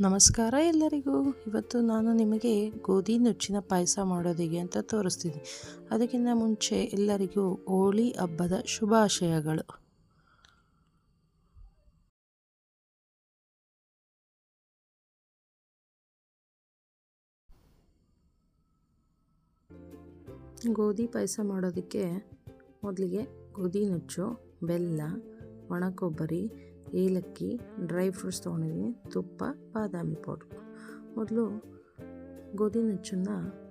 ನಮಸ್ಕಾರ ಎಲ್ಲರಿಗೂ. ಇವತ್ತು ನಾನು ನಿಮಗೆ ಗೋಧಿ ನುಚ್ಚಿನ ಪಾಯಸ ಮಾಡೋದಿಗೆ ಅಂತ ತೋರಿಸ್ತೀನಿ. ಅದಕ್ಕಿಂತ ಮುಂಚೆ ಎಲ್ಲರಿಗೂ ಹೋಳಿ ಹಬ್ಬದ ಶುಭಾಶಯಗಳು. ಗೋಧಿ ಪಾಯಸ ಮಾಡೋದಕ್ಕೆ ಮೊದಲಿಗೆ ಗೋಧಿ ನುಚ್ಚು, ಬೆಲ್ಲ, ಒಣ ಕೊಬ್ಬರಿ ಏಲಕ್ಕಿ, ಡ್ರೈ ಫ್ರೂಟ್ಸ್ ತೊಗೊಂಡಿದ್ದೀನಿ, ತುಪ್ಪ, ಬಾದಾಮಿ ಪೌಡ್ರು ಮೊದಲು ಗೋಧಿ ನುಚ್ಚನ್ನು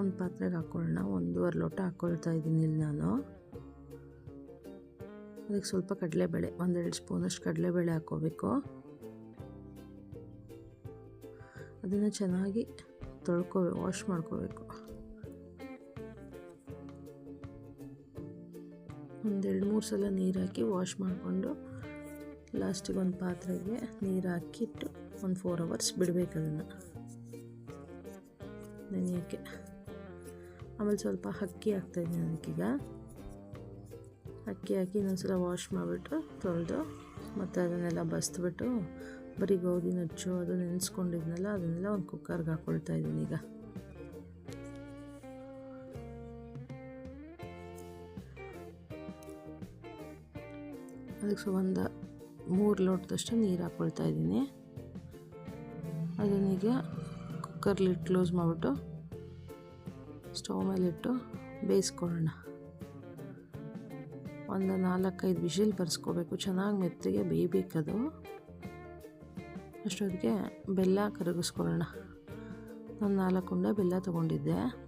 ಒಂದು ಪಾತ್ರೆಗೆ ಹಾಕ್ಕೊಳ್ಳೋಣ ಒಂದೂವರೆ ಲೋಟ ಹಾಕ್ಕೊಳ್ತಾ ಇದ್ದೀನಿ ಇಲ್ಲಿ ನಾನು. ಅದಕ್ಕೆ ಸ್ವಲ್ಪ ಕಡಲೆಬೇಳೆ, ಒಂದೆರಡು ಸ್ಪೂನಷ್ಟು ಕಡಲೆಬೇಳೆ ಹಾಕ್ಕೋಬೇಕು. ಅದನ್ನು ಚೆನ್ನಾಗಿ ತೊಳ್ಕೊ ವಾಶ್ ಮಾಡ್ಕೋಬೇಕು. ಒಂದೆರಡು ಮೂರು ಸಲ ನೀರು ಹಾಕಿ ವಾಶ್ ಮಾಡಿಕೊಂಡು ಲಾಸ್ಟಿಗೆ ಒಂದು ಪಾತ್ರೆಗೆ ನೀರು ಹಾಕಿಟ್ಟು ಒಂದು ಫೋರ್ ಅವರ್ಸ್ ಬಿಡಬೇಕು ಅದನ್ನು. ನೆನೆಯೋಕ್ಕೆ ಆಮೇಲೆ ಸ್ವಲ್ಪ ಅಕ್ಕಿ ಹಾಕ್ತಾಯಿದ್ದೀನಿ ಅದಕ್ಕೀಗ. ಅಕ್ಕಿ ಹಾಕಿ ಇನ್ನೊಂದ್ಸಲ ವಾಶ್ ಮಾಡಿಬಿಟ್ಟು ತೊಳೆದು ಮತ್ತು ಅದನ್ನೆಲ್ಲ ಬಸ್ದುಬಿಟ್ಟು ಬರೀ ಗೋಧಿ ನುಚ್ಚು ಅದು ನೆನೆಸ್ಕೊಂಡಿದ್ನಲ್ಲ ಅದನ್ನೆಲ್ಲ ಒಂದು ಕುಕ್ಕರ್ಗೆ ಹಾಕ್ಕೊಳ್ತಾ ಇದ್ದೀನಿ ಈಗ. ಅದಕ್ಕೆ ಸೊ ಒಂದು ಮೂರು ಲೋಟದಷ್ಟು ನೀರು ಹಾಕ್ಕೊಳ್ತಾ ಇದ್ದೀನಿ. ಅದನ್ನೀಗ ಕುಕ್ಕರ್ ಲಿಡ್ ಕ್ಲೋಸ್ ಮಾಡಿಬಿಟ್ಟು ಸ್ಟವ್ ಮೇಲಿಟ್ಟು ಬೇಯಿಸ್ಕೊಳ್ಳೋಣ. ಒಂದು ನಾಲ್ಕೈದು ವಿಷಿಲ್ ಬರ್ಸ್ಕೋಬೇಕು. ಚೆನ್ನಾಗಿ ಮೆತ್ತಗೆ ಬೇಯಬೇಕದು. ಅಷ್ಟೊತ್ತಿಗೆ ಬೆಲ್ಲ ಕರಗಿಸ್ಕೊಳ್ಳೋಣ. ನಾನು ನಾಲ್ಕು ಉಂಡೆ ಬೆಲ್ಲ ತೊಗೊಂಡಿದ್ದೆ.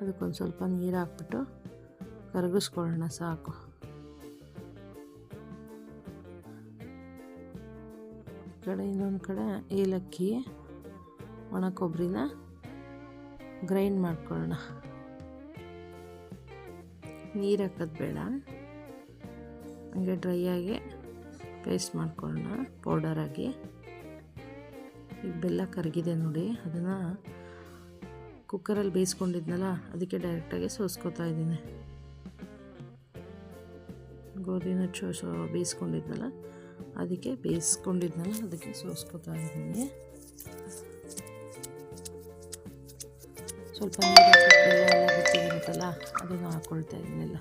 ಅದಕ್ಕೊಂದು ಸ್ವಲ್ಪ ನೀರು ಹಾಕ್ಬಿಟ್ಟು ಕರಗಿಸ್ಕೊಳ್ಳೋಣ ಸಾಕು. ಕಡೆ, ಇನ್ನೊಂದು ಕಡೆ ಏಲಕ್ಕಿ ಒಣ ಕೊಬ್ಬರಿನ ಗ್ರೈಂಡ್ ಮಾಡ್ಕೊಳ್ಳೋಣ. ನೀರು ಹಾಕೋದು ಬೇಡ. ಹಂಗೆ ಆಗಿ ಪೇಸ್ಟ್ ಮಾಡ್ಕೊಳ್ಳೋಣ ಪೌಡರಾಗಿ ಈಗ ಬೆಲ್ಲ ಕರಗಿದೆ ನೋಡಿ, ಅದನ್ನು ಕುಕ್ಕರಲ್ಲಿ ಬೇಯಿಸ್ಕೊಂಡಿದ್ನಲ್ಲ, ಅದಕ್ಕೆ ಡೈರೆಕ್ಟಾಗಿ ಸೋಸ್ಕೋತಾ ಇದ್ದೀನಿ. ಗೋಧಿನ ಚೋ, ಬೇಯಿಸ್ಕೊಂಡಿದ್ನಲ್ಲ ಅದಕ್ಕೆ ಬೇಯಿಸ್ಕೊಂಡಿದ್ನಲ್ಲ ಅದಕ್ಕೆ ಸೋಸ್ಕೋತಾ ಇದ್ದೀನಿ. ಸ್ವಲ್ಪ ಎಲ್ಲ ಅದನ್ನು ಹಾಕ್ಕೊಳ್ತಾ ಇದ್ದೀನಿಲ್ಲ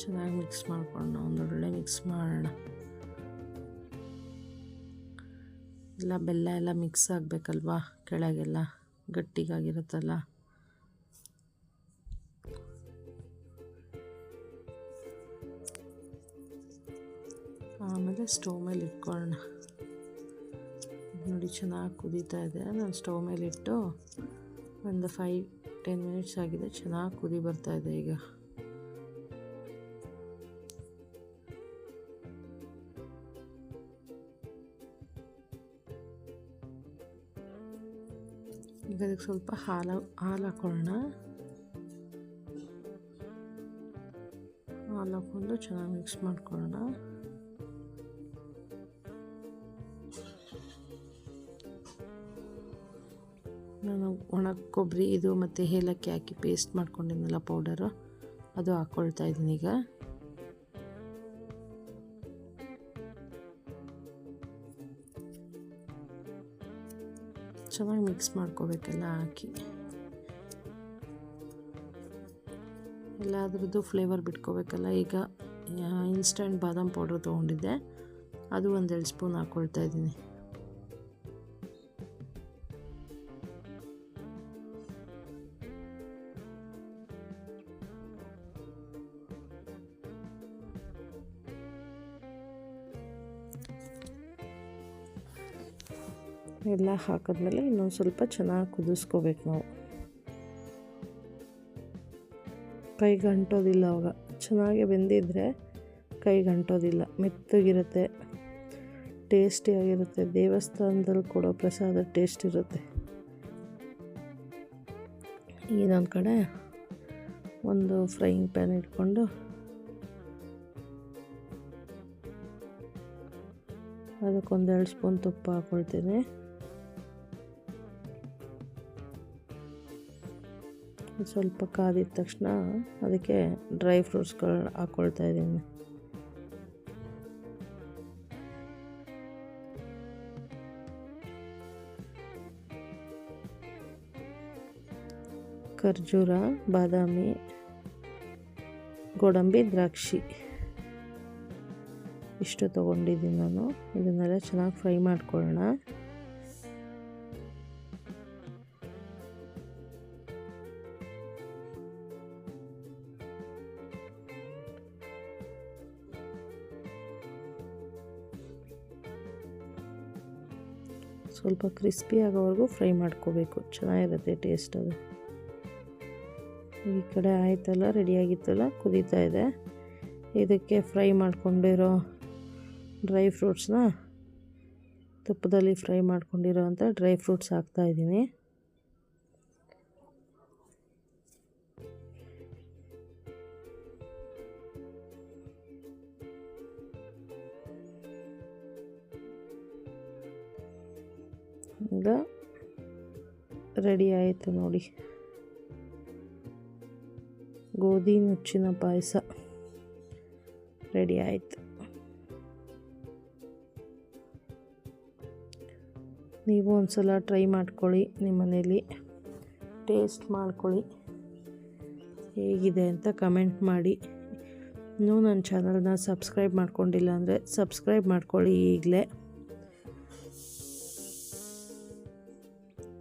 ಚೆನ್ನಾಗಿ ಮಿಕ್ಸ್ ಮಾಡ್ಕೊಂಡು ಒಂದೊಳ್ಳೆ ಮಿಕ್ಸ್ ಮಾಡೋಣ. ಎಲ್ಲ ಬೆಲ್ಲ ಎಲ್ಲ ಮಿಕ್ಸ್ ಆಗಬೇಕಲ್ವಾ, ಕೆಳಗೆಲ್ಲ ಗಟ್ಟಿಗಾಗಿರುತ್ತಲ್ಲ. ಆಮೇಲೆ ಸ್ಟವ್ ಮೇಲೆ ಇಟ್ಕೊಳ್ಳೋಣ. ನೋಡಿ, ಚೆನ್ನಾಗಿ ಕುದೀತಾ ಇದೆ. ನಾನು ಸ್ಟವ್ ಮೇಲೆ ಇಟ್ಟು ಒಂದು ಫೈವ್ ಟೆನ್ ಮಿನಿಟ್ಸ್ ಆಗಿದೆ. ಚೆನ್ನಾಗಿ ಕುದಿ ಬರ್ತಾ ಇದೆ ಈಗ. ಈಗ ಅದಕ್ಕೆ ಸ್ವಲ್ಪ ಹಾಲು ಹಾಲು ಹಾಕೊಳ್ಳೋಣ. ಹಾಲು ಹಾಕ್ಕೊಂಡು ಚೆನ್ನಾಗಿ ಮಿಕ್ಸ್ ಮಾಡ್ಕೊಳ್ಳೋಣ. ನಾನು ಒಣ ಕೊಬ್ಬರಿ, ಇದು ಮತ್ತು ಏಲಕ್ಕಿ ಹಾಕಿ ಪೇಸ್ಟ್ ಮಾಡ್ಕೊಂಡಿದ್ನಲ್ಲ ಪೌಡರು ಅದು ಹಾಕ್ಕೊಳ್ತಾ ಇದ್ದೀನಿ ಈಗ. ಚೆನ್ನಾಗಿ ಮಿಕ್ಸ್ ಮಾಡ್ಕೋಬೇಕೆಲ್ಲ ಹಾಕಿ. ಎಲ್ಲಾದ್ರದ್ದು ಫ್ಲೇವರ್ ಬಿಟ್ಕೋಬೇಕಲ್ಲ. ಈಗ ಇನ್ಸ್ಟಂಟ್ ಬಾದಾಮ್ ಪೌಡ್ರ್ ತೊಗೊಂಡಿದ್ದೆ. ಅದು ಒಂದೆರಡು ಸ್ಪೂನ್ ಹಾಕ್ಕೊಳ್ತಾ ಇದ್ದೀನಿ. ಎಲ್ಲ ಹಾಕಿದ್ಮೇಲೆ ಇನ್ನೊಂದು ಸ್ವಲ್ಪ ಚೆನ್ನಾಗಿ ಕುದಿಸ್ಕೋಬೇಕು ನಾವು. ಕೈಗೆ ಅಂಟೋದಿಲ್ಲ ಅವಾಗ. ಚೆನ್ನಾಗಿ ಬೆಂದಿದ್ರೆ ಕೈಗೆ ಅಂಟೋದಿಲ್ಲ ಮೆತ್ತಗಿರುತ್ತೆ. ಟೇಸ್ಟಿಯಾಗಿರುತ್ತೆ ದೇವಸ್ಥಾನದಲ್ಲಿ ಕೊಡೋ ಪ್ರಸಾದ ಟೇಸ್ಟ್ ಇರುತ್ತೆ. ಇನ್ನೊಂದು ಕಡೆ ಒಂದು ಫ್ರೈಯಿಂಗ್ ಪ್ಯಾನ್ ಇಟ್ಕೊಂಡು ಅದಕ್ಕೊಂದೆರಡು ಸ್ಪೂನ್ ತುಪ್ಪ ಹಾಕ್ಕೊಳ್ತೀನಿ ಸ್ವಲ್ಪ ಕಾದಿದ ತಕ್ಷಣ ಅದಕ್ಕೆ ಡ್ರೈ ಫ್ರೂಟ್ಸ್ಗಳು ಹಾಕ್ಕೊಳ್ತಾ ಇದ್ದೀನಿ. ಖರ್ಜೂರ, ಬಾದಾಮಿ, ಗೋಡಂಬಿ, ದ್ರಾಕ್ಷಿ. ಇಷ್ಟು ತೊಗೊಂಡಿದ್ದೀನಿ ನಾನು. ಇದನ್ನೆಲ್ಲ ಚೆನ್ನಾಗಿ ಫ್ರೈ ಮಾಡ್ಕೊಳ್ಳೋಣ. ಸ್ವಲ್ಪ ಕ್ರಿಸ್ಪಿ ಆಗೋವರೆಗೂ ಫ್ರೈ ಮಾಡ್ಕೋಬೇಕು. ಚೆನ್ನಾಗಿರುತ್ತೆ ಟೇಸ್ಟ್ ಅದು. ಈ ಕಡೆ ಆಯ್ತಲ್ಲ ರೆಡಿಯಾಗಿತ್ತಲ್ಲ ಕುದೀತಾ ಇದೆ. ಇದಕ್ಕೆ ಫ್ರೈ ಮಾಡ್ಕೊಂಡಿರೋ ಡ್ರೈ ಫ್ರೂಟ್ಸ್ನ ತುಪ್ಪದಲ್ಲಿ ಫ್ರೈ ಮಾಡ್ಕೊಂಡಿರೋ ಅಂಥ ಡ್ರೈ ಫ್ರೂಟ್ಸ್ ಹಾಕ್ತಾಯಿದ್ದೀನಿ ರೆಡಿ ಆಯಿತು ನೋಡಿ. ಗೋಧಿ ನುಚ್ಚಿನ ಪಾಯಸ ರೆಡಿ ಆಯಿತು. ನೀವು ಒಂದು ಸಲ ಟ್ರೈ ಮಾಡ್ಕೊಳ್ಳಿ ನಿಮ್ಮ ಮನೇಲಿ. ಟೇಸ್ಟ್ ಮಾಡ್ಕೊಳ್ಳಿ. ಹೇಗಿದೆ ಅಂತ ಕಮೆಂಟ್ ಮಾಡಿ. ಇನ್ನೂ ನನ್ನ ಚಾನಲ್ನ ಸಬ್ಸ್ಕ್ರೈಬ್ ಮಾಡ್ಕೊಂಡಿಲ್ಲ ಅಂದರೆ ಸಬ್ಸ್ಕ್ರೈಬ್ ಮಾಡ್ಕೊಳ್ಳಿ ಈಗಲೇ.